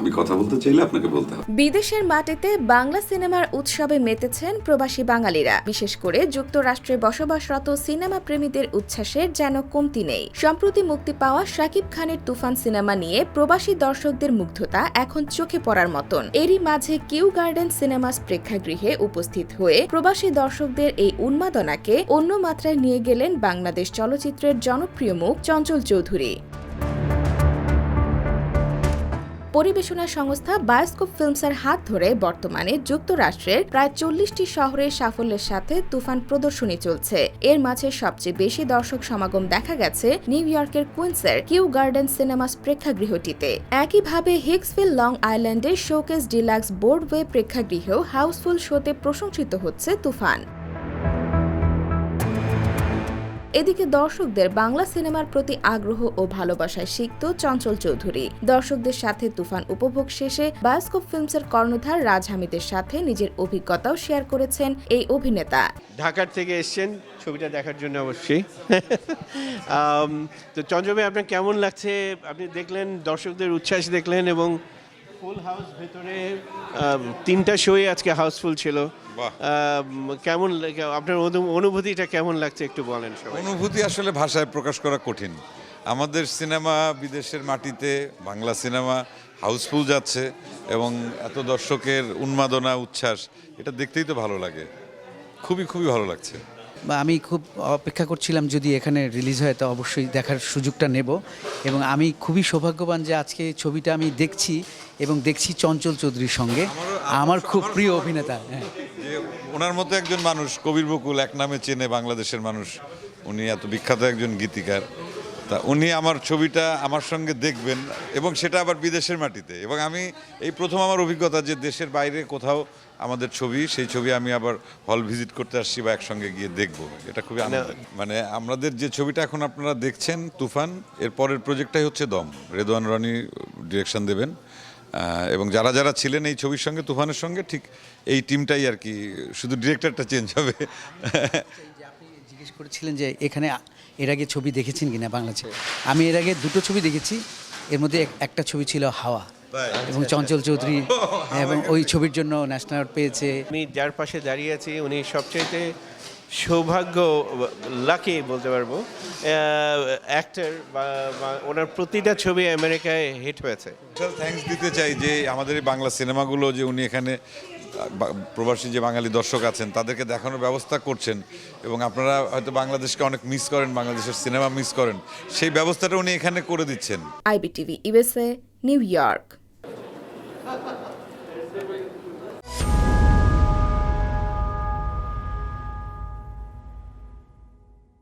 আমি কথা বলতে চাইলে আপনাকে বলতে হবে। বিদেশের মাটিতে বাংলা সিনেমার উৎসবে মেতেছেন প্রবাসী বাঙালিরা। বিশেষ করে যুক্তরাষ্ট্রে বসবাসরত সিনেমা প্রেমীদের উচ্ছ্বাসের যেন কমতি নেই। সম্প্রতি মুক্তি পাওয়া শাকিব খানের তুফান সিনেমা নিয়ে প্রবাসী দর্শকদের মুগ্ধতা এখন চোখে পড়ার মতন। এরই মাঝে কিউ গার্ডেন সিনেমাস প্রেক্ষাগৃহে উপস্থিত হয়ে প্রবাসী দর্শকদের এই উন্মাদনাকে অন্য মাত্রায় নিয়ে গেলেন বাংলাদেশ চলচ্চিত্রের জনপ্রিয় মুখ চঞ্চল চৌধুরী। পরিবেশনা সংস্থা বায়োস্কোপ ফিল্মসের হাত ধরে বর্তমানে যুক্তরাষ্ট্রের প্রায় চল্লিশটি শহরের সাফল্যের সাথে তুফান প্রদর্শনী চলছে। এর মাঝে সবচেয়ে বেশি দর্শক সমাগম দেখা গেছে নিউ ইয়র্কের কুইন্সের কিউ গার্ডেন সিনেমাস প্রেক্ষাগৃহটিতে। একইভাবে হিক্সভিল লং আইল্যান্ডের শোকেস ডিলাক্স বোর্ডওয়ে প্রেক্ষাগৃহেও হাউসফুল শোতে প্রশংসিত হচ্ছে তুফান। এদিকে দর্শকদের বাংলা সিনেমার প্রতি আগ্রহ ও ভালোবাসায় সিক্ত চঞ্চল চৌধুরী। দর্শকদের সাথে তুফান উপভোগ শেষে বায়োস্কোপ ফিল্মসের কর্ণধার রাজ হামিদের সাথে নিজের অভিজ্ঞতাও শেয়ার করেছেন এই অভিনেতা। ঢাকার থেকে এসছেন, ছবিটা দেখার জন্য অবশ্যই। তো চঞ্চল ভাই, আপনার কেমন লাগছে? আপনি দেখলেন, দর্শকদের উচ্ছ্বাস দেখলেন এবং ফুল হাউস ভেতরে? তিনটা শোয়ে আজকে হাউসফুল ছিল। বাহ। কেমন আপনার অনু- অনুভূতিটা কেমন লাগছে একটু বলেন সবাই। অনুভূতি আসলে ভাষায় প্রকাশ করা কঠিন। আমাদের সিনেমা বিদেশের মাটিতে বাংলা সিনেমা হাউসফুল যাচ্ছে এবং এত দর্শকের উন্মাদনা উচ্ছ্বাস এটা দেখতেই তো ভালো লাগে। খুবই খুবই ভালো লাগছে। আমি খুব অপেক্ষা করছিলাম যদি এখানে রিলিজ হয় তো অবশ্যই দেখার সুযোগটা নেব। এবং আমি খুবই সৌভাগ্যবান যে আজকে ছবিটা আমি দেখছি এবং দেখছি চঞ্চল চৌধুরীর সঙ্গে। আমার খুব প্রিয় অভিনেতা হ্যাঁ। ওনার মতো একজন মানুষ কবির বকুল এক নামে চেনে বাংলাদেশের মানুষ উনি এত বিখ্যাত একজন গীতিকার। তা উনি আমার ছবিটা আমার সঙ্গে দেখবেন এবং সেটা আবার বিদেশের মাটিতে। এবং আমি এই প্রথম আমার অভিজ্ঞতা যে দেশের বাইরে কোথাও আমাদের ছবি সেই ছবি আমি আবার হল ভিজিট করতে আসছি বা একসঙ্গে গিয়ে দেখব। এটা খুবই আনন্দ মানে আমাদের যে ছবিটা এখন আপনারা দেখছেন তুফান এর পরের প্রজেক্টটাই হচ্ছে দম। রেদওয়ান রনি ডিরেকশন দেবেন। এবং যারা যারা ছিলেন এই ছবির সঙ্গে তুফানের সঙ্গে ঠিক এই টিমটাই আর কি শুধু ডিরেক্টরটা চেঞ্জ হবে। করেছিলেন যে এখানে এর আগে ছবি দেখেছেন কিনা বাংলা ছবি? আমি এর আগে দুটো ছবি দেখেছি। এর মধ্যে একটা ছবি ছিল হাওয়া এবং চঞ্চল চৌধুরী এবং ওই ছবির জন্য ন্যাশনাল অ্যাওয়ার্ড পেয়েছে। আমি যার পাশে দাঁড়িয়ে আছি উনি সবচাইতে সৌভাগ্য লাকি বলতে পারব অ্যাক্টর বা ওনার প্রতিটা ছবি আমেরিকায় হিট হয়েছে। থ্যাঙ্কস দিতে চাই যে আমাদের এই বাংলা সিনেমাগুলো যে উনি এখানে প্রবাসী যে বাঙালি দর্শক আছেন, তাদেরকে দেখানোর ব্যবস্থা করছেন এবং আপনারা হয়তো বাংলাদেশকে অনেক মিস করেন, বাংলাদেশের সিনেমা মিস করেন, সেই ব্যবস্থাটা উনি এখানে করে দিচ্ছেন। IBTV, USA, New York.